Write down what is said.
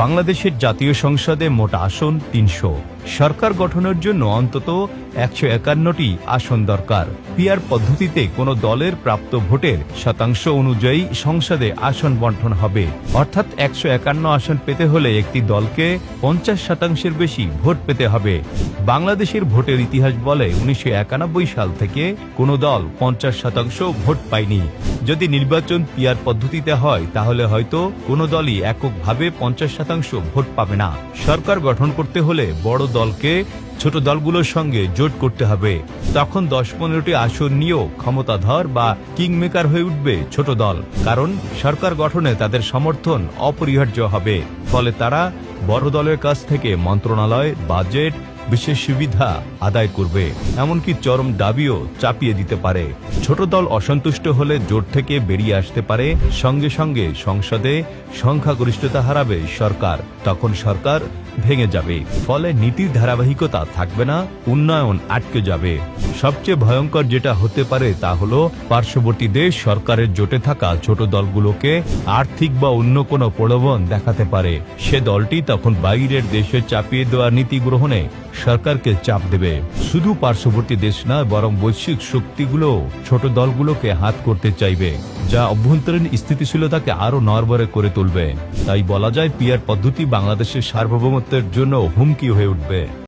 বাংলাদেশের জাতীয় সংসদে মোট আসন তিনশো। সরকার গঠনের জন্য অন্তত একশো একান্নটি আসন দরকার। পিয়ার পদ্ধতিতে কোনো দলের প্রাপ্ত ভোটের শতাংশ অনুযায়ী সংসদে আসন বন্টন হবে। অর্থাৎ একশো একান্ন আসন পেতে হলে একটি দলকে পঞ্চাশ শতাংশের বেশি ভোট পেতে হবে। বাংলাদেশের ভোটের ইতিহাস বলে উনিশশো একানব্বই সাল থেকে কোনো দল পঞ্চাশ শতাংশ ভোট পায়নি। যদি নির্বাচন পিয়ার পদ্ধতিতে হয়, তাহলে হয়তো কোনো দলই এককভাবে পঞ্চাশ শতাংশ ভোট পাবে না। সরকার গঠন করতে হলে বড় দলকে ছোট দলগুলোর সঙ্গে জোট করতে হবে। তখন দশ পনেরোটি আসন নিয়েও ক্ষমতাধর বা কিংমেকার হয়ে উঠবে ছোট দল। কারণ সরকার গঠনে তাদের সমর্থন অপরিহার্য হবে। ফলে তারা বড় দলের কাছ থেকে মন্ত্রণালয়, বাজেট বিশেষ সুবিধা আদায় করবে। এমনকি চরম দাবিও চাপিয়ে দিতে পারে। ছোট দল অসন্তুষ্ট হলে জোট থেকে বেরিয়ে আসতে পারে। সঙ্গে সঙ্গে সংসদে সংখ্যাগরিষ্ঠতা হারাবে সরকার। তখন সরকার ভেঙে যাবে। ফলে নীতির ধারাবাহিকতা থাকবে না, উন্নয়ন আটকে যাবে। সবচেয়ে ভয়ঙ্কর যেটা হতে পারে তা হলো, পার্শ্ববর্তী দেশ সরকারের জোটে থাকা ছোট দলগুলোকে আর্থিক বা অন্য কোনো প্রলোভন দেখাতে পারে। সে দলটি তখন বাইরের দেশে চাপিয়ে দেওয়া নীতি গ্রহণে সরকারকে চাপ দেবে। শুধু পার্শ্ববর্তী দেশ নয়, বরং বৈশ্বিক শক্তিগুলো ছোট দলগুলোকে হাত করতে চাইবে, যা অভ্যন্তরীণ স্থিতিশীলতাকে আরও নরবরে করে তুলবে। তাই বলা যায়, পিয়ার পদ্ধতি বাংলাদেশের সার্বভৌমত্বের জন্য হুমকি হয়ে উঠবে।